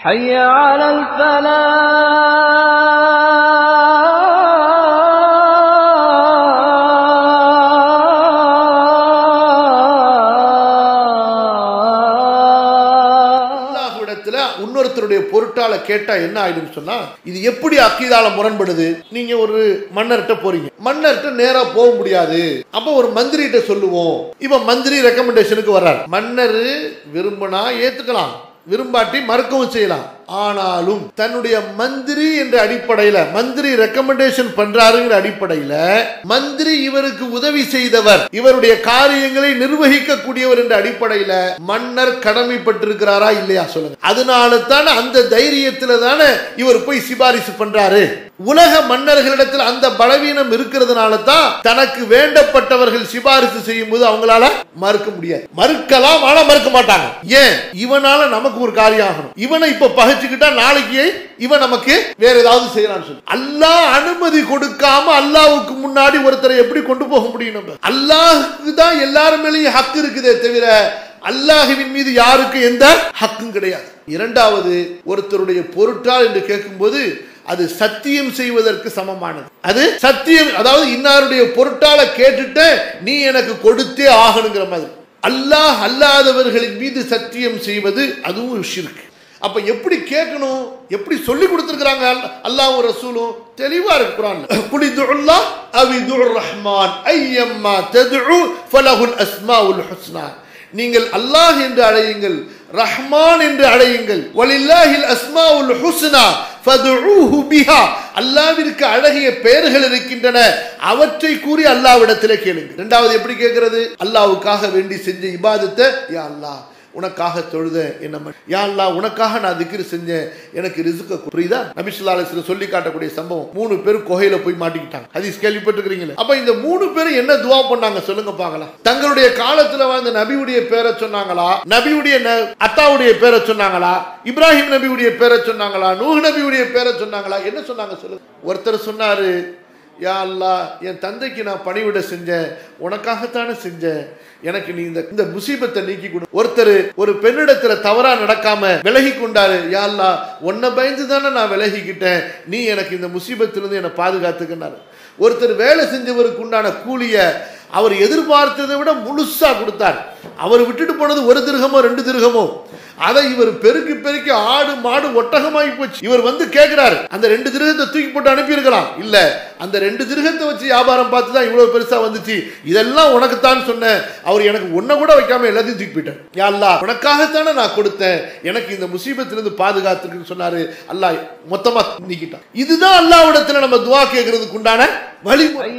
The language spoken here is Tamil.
حي على الفلاح அல்லாஹ்விடத்துல இன்னொருத்தருடைய பொருட்டால கேட்டா என்ன ஆயிடும் சொன்னா இது எப்படி அக்கீதால முரண்படுது நீங்க ஒரு மன்னர்கிட்ட போறீங்க மன்னர்கிட்ட நேரா போக முடியாது அப்ப ஒரு மந்திரிகிட்ட சொல்லுவோம் இப்ப மந்திரி ரெக்கமெண்டேஷனுக்கு வர்றார் மன்னர் விரும்பினா ஏத்துக்கலாம் விரும்பாட்டி மறக்கவும் செய்யலாம். ஆனாலும் தன்னுடைய மந்திரி என்ற அடிப்படையில மந்திரி ரெக்கமெண்டேஷன் பண்றாருங்கிற அடிப்படையில மந்திரி இவருக்கு உதவி செய்தவர் இவருடைய காரியங்களை நிர்வகிக்க கூடியவர் என்ற அடிப்படையில மன்னர் கடமைப்பட்டிருக்கிறாரா இல்லையா சொல்லுங்க. அதனால தானே அந்த தைரியத்துல தானே இவர் போய் சிபாரிசு பண்றாரு. உலக மன்னர்களிடத்தில் அந்த பலவீனம் இருக்கிறதுனால தான் தனக்கு வேண்டப்பட்டவர்கள் சிபாரிசு செய்யும் போது அவங்களால மறுக்க முடியாது. மறுக்கலாம் ஆனா மறுக்க மாட்டாங்க. ஏன்? இவனால நமக்கு ஒரு காரியம் ஆகணும் இவனை இப்ப பகைச்சுக்கிட்டா நாளைக்கு இவன் நமக்கு வேற ஏதாவது செய்யறான்னு சொல்லி. அல்லாஹ் அனுமதி கொடுக்காம அல்லாவுக்கு முன்னாடி ஒருத்தரை எப்படி கொண்டு போக முடியும் நம்ம? அல்லாஹுக்கு தான் எல்லாரும் மேலேயும் ஹக்கு இருக்குதே தவிர அல்லாஹுவின் மீது யாருக்கு எந்த ஹக்கும் கிடையாது. இரண்டாவது ஒருத்தருடைய பொருட்டால் என்று கேட்கும்போது அது சத்தியம் செய்வதற்கு சமமானது. அது சத்தியம் அதாவது இன்னாருடைய பொருட்டால கேட்டுட்டு நீ எனக்கு கொடுத்தே ஆகணுங்கிற மாதிரி. அல்லாஹ் அல்லாதவர்களின் மீது சத்தியம் செய்வது அதுவும் ஷிர்க் அப்ப எப்படி கேட்கணும்? எப்படி சொல்லி கொடுத்துருக்காங்க அல்லாஹ் ரசூலும்? தெளிவா இருக்கு குர்ஆன்ல குலி துல்லாஹ் அவி துர் ரஹ்மான். ஐயம்மா ததுஉ ஃபலஹுல் அஸ்மாஉல் ஹுஸ்னா. நீங்கள் அல்லாஹ் என்று அழையுங்கள். ரஹ்மான் என்று அழையுங்கள் வலில்லாஹில் அஸ்மாவுல் ஹுஸ்னா ஃபதுஊஹு பிஹா. அல்லாஹ்விற்கு அழகிய பெயர்கள் இருக்கின்றன. அவற்றை கூறி அல்லாஹ்விடத்திலே கேளுங்கள். இரண்டாவது எப்படி கேட்கிறது? அல்லாஹ்வுக்காக வேண்டி செஞ்ச இபாதத்தை யா அல்லாஹ். உனக்காக தொழுத என்ன மன்- உனக்காக நான் திக்ரு செஞ்சேன். எனக்கு ரிசுக்க புரியுதா? நபி ஸல்லல்லாஹு சொல்லி காட்டக்கூடிய சம்பவம். மூணு பேர் குகையில போய் மாட்டிக்கிட்டாங்க. ஹதீஸ் கேள்விப்பட்டிருக்கிறீங்களே? அப்ப இந்த மூணு பேரும் என்ன துவா பண்ணாங்க சொல்லுங்க பார்க்கலாம். தங்களுடைய காலத்துல வாழ்ந்த நபியுடைய பேரை சொன்னாங்களா? நபியுடைய ந- அத்தாவுடைய பேரை சொன்னாங்களா? இப்ராஹிம் நபியுடைய பேரை சொன்னாங்களா? நூஹ் நபியுடைய பேரை சொன்னாங்களா? என்ன சொன்னாங்க சொல்லுங்க. ஒருத்தர் சொன்னாரு யா அல்லா என் தந்தைக்கு நான் பணிவிட செஞ்சேன் உனக்காகத்தானே செஞ்சேன். எனக்கு நீ இந்த இந்த முசீபத்தை நீக்கி கொடு. ஒருத்தர் ஒரு பெண்ணிடத்துல தவறா நடக்காம விலகி கொண்டாரு. யா அல்லா உன்னை பயந்து தானே நான் விலகிக்கிட்டேன். நீ எனக்கு இந்த முசீபத்திலிருந்து என்னை பாதுகாத்துக்கினாரு. ஒருத்தர் வேலை செஞ்சவருக்கு உண்டான கூலியை அவர் எதிர்பார்த்ததை விட முழுசா கொடுத்தார். அவர் விட்டுட்டு போனது ஒரு திருகமோ ரெண்டு திருகமோ. அதை இவர் பெருக்கி பெருக்கி ஆடு மாடு ஒட்டகமாகி போச்சு. இவர் வந்து கேட்கிறாரு அந்த ரெண்டு திருகத்தை தூக்கி போட்டு அனுப்பியிருக்கலாம். இல்ல அந்த ரெண்டு திருகத்தை வச்சு வியாபாரம் பார்த்து தான் இவ்வளவு பெருசா வந்துச்சு. இதெல்லாம் உனக்குத்தான் சொன்னேன். அவர் எனக்கு ஒன்ன கூட வைக்காம எல்லாத்தையும் தூக்கி போயிட்டேன் போயிட்டார் யாழ்லா உனக்காகத்தானே நான் கொடுத்தேன். எனக்கு இந்த முசீபத்திலிருந்து பாதுகாத்துருக்குன்னு சொன்னாரு. அல்லாஹ் மொத்தமா நீக்கிட்டான். இதுதான் அல்லாவிடத்துல நம்ம துவா கேட்கறதுக்கு உண்டான வழிமுறை.